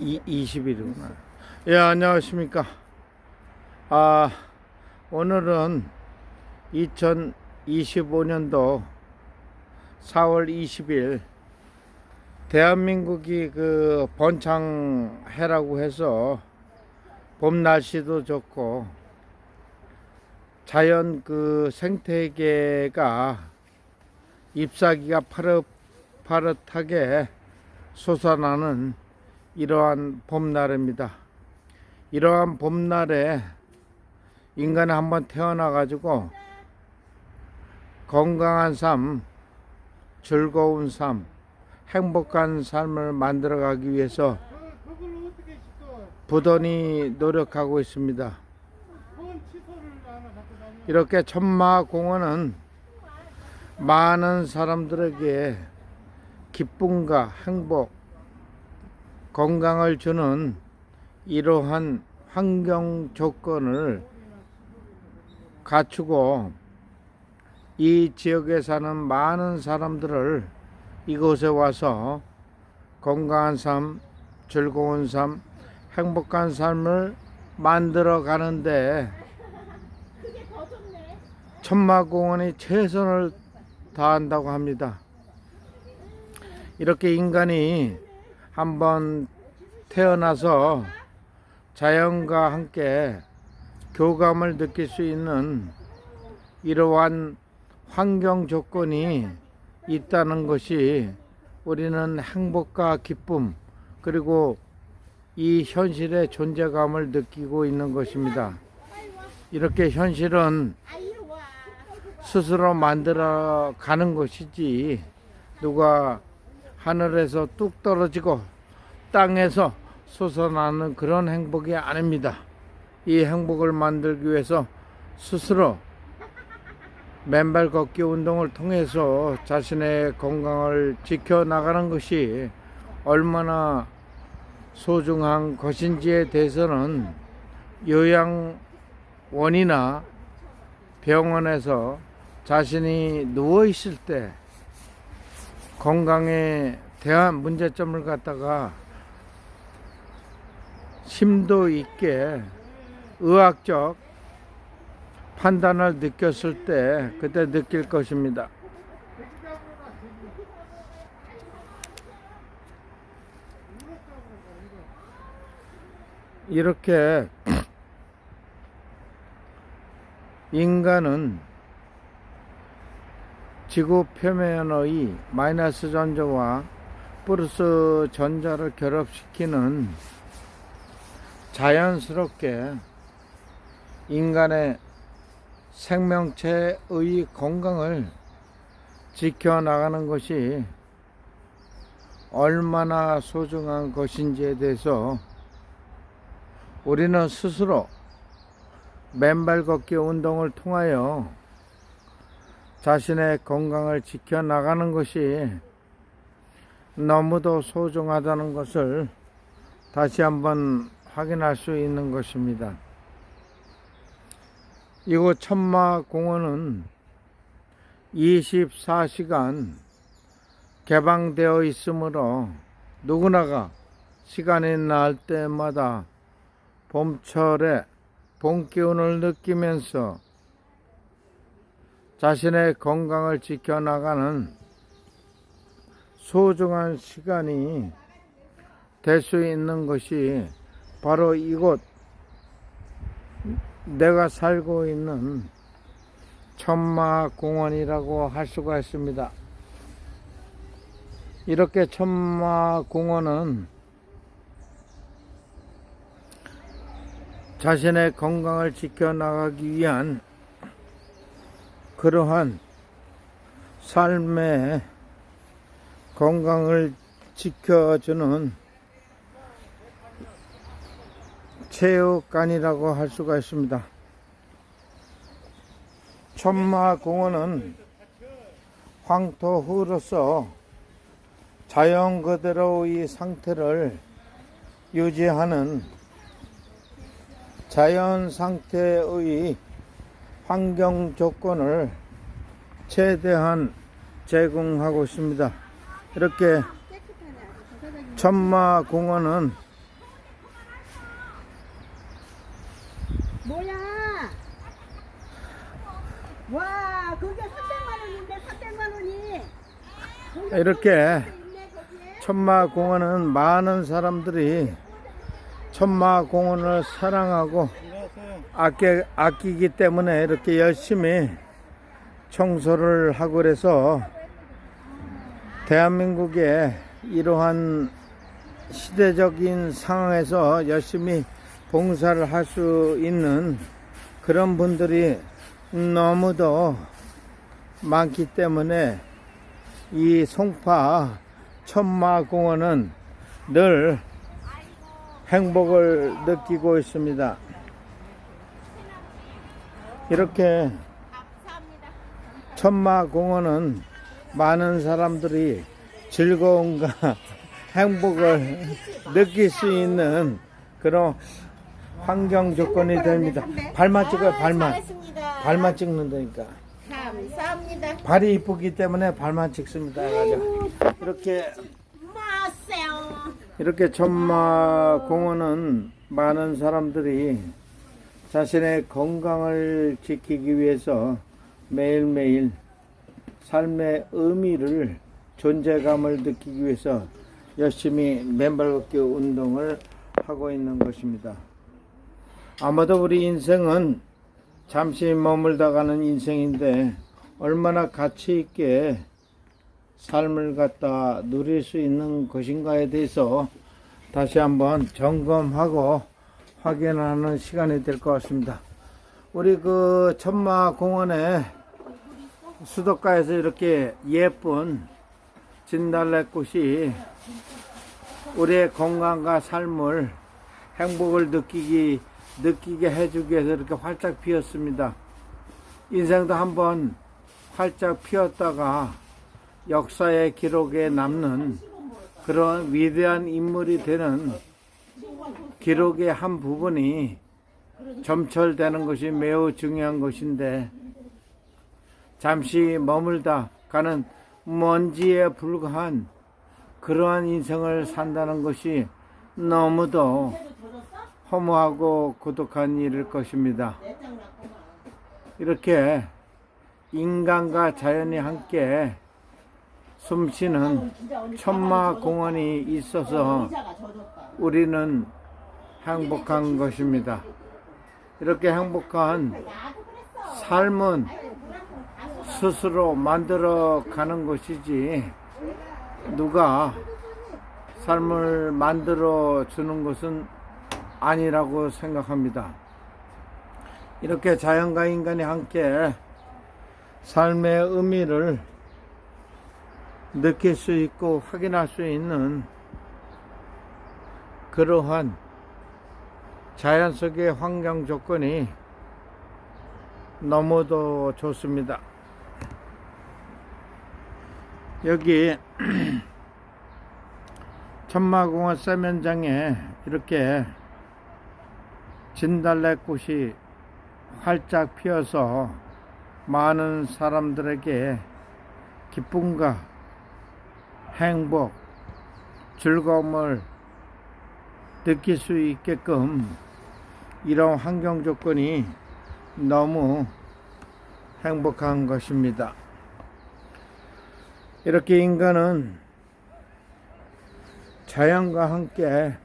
이, 20일이구나. 예, 안녕하십니까. 아, 오늘은 2025년도 4월 20일 대한민국이 그 번창해라고 해서 봄 날씨도 좋고 자연 그 생태계가 잎사귀가 파릇파릇하게 솟아나는 이러한 봄날입니다. 이러한 봄날에 인간이 한번 태어나 가지고 건강한 삶, 즐거운 삶, 행복한 삶을 만들어 가기 위해서? 부단히 노력하고 있습니다. 이렇게 천마공원은 많은 사람들에게 기쁨과 행복, 건강을 주는 이러한 환경 조건을 갖추고 이 지역에 사는 많은 사람들을 이곳에 와서 건강한 삶, 즐거운 삶, 행복한 삶을 만들어 가는데 천마공원이 최선을 다한다고 합니다. 이렇게 인간이 한번 태어나서 자연과 함께 교감을 느낄 수 있는 이러한 환경 조건이 있다는 것이 우리는 행복과 기쁨 그리고 이 현실의 존재감을 느끼고 있는 것입니다. 이렇게 현실은 스스로 만들어 가는 것이지 누가 하늘에서 뚝 떨어지고 땅에서 솟아나는 그런 행복이 아닙니다. 이 행복을 만들기 위해서 스스로 맨발 걷기 운동을 통해서 자신의 건강을 지켜나가는 것이 얼마나 소중한 것인지에 대해서는 요양원이나 병원에서 자신이 누워 있을 때 건강에 대한 문제점을 갖다가 심도 있게 의학적 판단을 느꼈을 때 그때 느낄 것입니다. 이렇게 인간은 지구 표면의 마이너스 전자와 플러스 전자를 결합시키는 자연스럽게 인간의 생명체의 건강을 지켜나가는 것이 얼마나 소중한 것인지에 대해서 우리는 스스로 맨발 걷기 운동을 통하여 자신의 건강을 지켜나가는 것이 너무도 소중하다는 것을 다시 한번 확인할 수 있는 것입니다. 이곳 천마공원은 24시간 개방되어 있으므로 누구나가 시간이 날 때마다 봄철에 봄 기운을 느끼면서 자신의 건강을 지켜나가는 소중한 시간이 될 수 있는 것이 바로 이곳 내가 살고 있는 천마공원이라고 할 수가 있습니다. 이렇게 천마공원은 자신의 건강을 지켜나가기 위한 그러한 삶의 건강을 지켜주는 체육관이라고 할 수가 있습니다. 천마공원은 황토후로서 자연 그대로의 상태를 유지하는 자연 상태의 환경 조건을 최대한 제공하고 있습니다. 이렇게 천마 공원은 뭐야? 와, 그게 300만 원인데 300만 원이. 이렇게 천마 공원은 많은 사람들이 천마 공원을 사랑하고 아껴, 아끼기 때문에 이렇게 열심히 청소를 하고 그래서 대한민국의 이러한 시대적인 상황에서 열심히 봉사를 할 수 있는 그런 분들이 너무도 많기 때문에 이 송파 천마공원은 늘 행복을 느끼고 있습니다. 이렇게 천마공원은 많은 사람들이 즐거움과 행복을 느낄 수 있는 그런 환경 조건이 됩니다. 발만 찍어요, 발만. 발만 찍는다니까. 감사합니다. 발이 이쁘기 때문에 발만 찍습니다. 이렇게. 이렇게 천마 공원은 많은 사람들이 자신의 건강을 지키기 위해서 매일매일 삶의 의미를 존재감을 느끼기 위해서 열심히 맨발 걷기 운동을 하고 있는 것입니다. 아마도 우리 인생은 잠시 머물다 가는 인생인데 얼마나 가치 있게 삶을 갖다 누릴 수 있는 것인가에 대해서 다시 한번 점검하고 확인하는 시간이 될 것 같습니다. 우리 그 천마 공원에 수도가에서 이렇게 예쁜 진달래꽃이 우리의 건강과 삶을 행복을 느끼기 느끼게 해주기 위해서 이렇게 활짝 피었습니다. 인생도 한번 활짝 피었다가 역사의 기록에 남는 그런 위대한 인물이 되는 기록의 한 부분이 점철되는 것이 매우 중요한 것인데 잠시 머물다 가는 먼지에 불과한 그러한 인생을 산다는 것이 너무도 허무하고 고독한 일일 것입니다. 이렇게 인간과 자연이 함께 숨쉬는 천마 공원이 있어서 우리는 행복한 것입니다. 이렇게 행복한 삶은 스스로 만들어 가는 것이지 누가 삶을 만들어 주는 것은 아니라고 생각합니다. 이렇게 자연과 인간이 함께 삶의 의미를 느낄 수 있고 확인할 수 있는 그러한 자연 속의 환경 조건이 너무도 좋습니다. 여기 천마공원 세면장에 이렇게 진달래꽃이 활짝 피어서 많은 사람들에게 기쁨과 행복, 즐거움을 느낄 수 있게끔 이런 환경 조건이 너무 행복한 것입니다. 이렇게 인간은 자연과 함께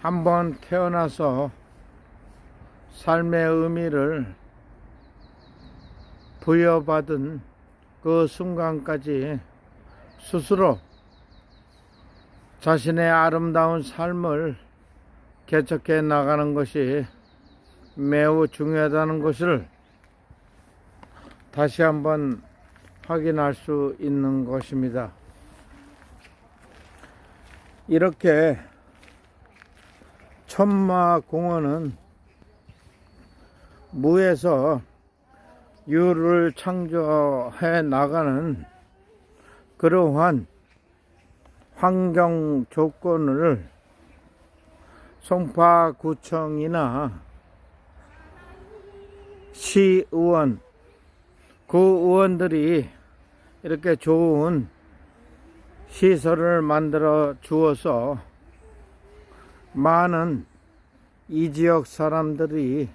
한번 태어나서 삶의 의미를 부여받은 그 순간까지 스스로 자신의 아름다운 삶을 개척해 나가는 것이 매우 중요하다는 것을 다시 한번 확인할 수 있는 것입니다. 이렇게 천마 공원은 무에서 유를 창조해 나가는 그러한 환경 조건을 송파구청이나 시의원, 그 의원들이 이렇게 좋은 시설을 만들어 주어서 많은 이 지역 사람들이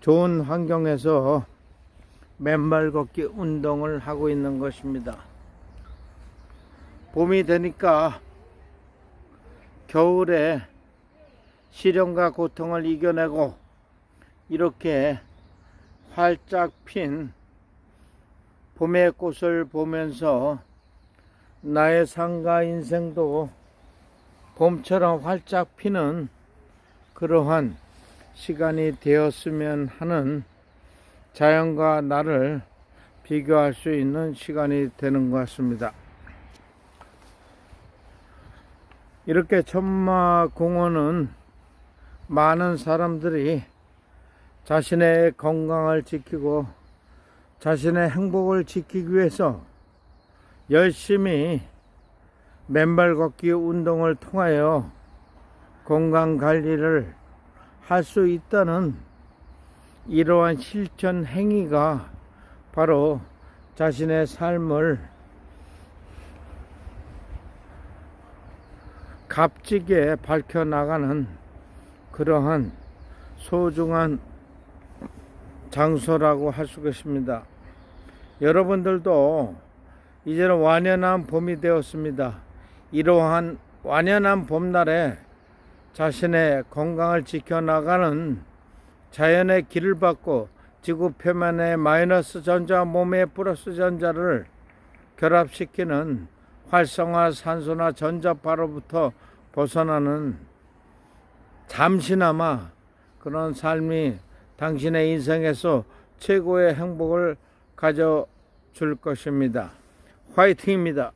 좋은 환경에서 맨발 걷기 운동을 하고 있는 것입니다. 봄이 되니까 겨울에 시련과 고통을 이겨내고 이렇게 활짝 핀 봄의 꽃을 보면서 나의 상가 인생도 봄처럼 활짝 피는 그러한 시간이 되었으면 하는 자연과 나를 비교할 수 있는 시간이 되는 것 같습니다. 이렇게 천마공원은 많은 사람들이 자신의 건강을 지키고 자신의 행복을 지키기 위해서 열심히 맨발 걷기 운동을 통하여 건강 관리를 할 수 있다는 이러한 실천 행위가 바로 자신의 삶을 값지게 밝혀나가는 그러한 소중한 장소라고 할수 있습니다. 여러분들도 이제는 완연한 봄이 되었습니다. 이러한 완연한 봄날에 자신의 건강을 지켜나가는 자연의 길을 받고 지구 표면의 마이너스 전자와 몸의 플러스 전자를 결합시키는 활성화 산소나 전자파로부터 벗어나는 잠시나마 그런 삶이 당신의 인생에서 최고의 행복을 가져줄 것입니다. 화이팅입니다.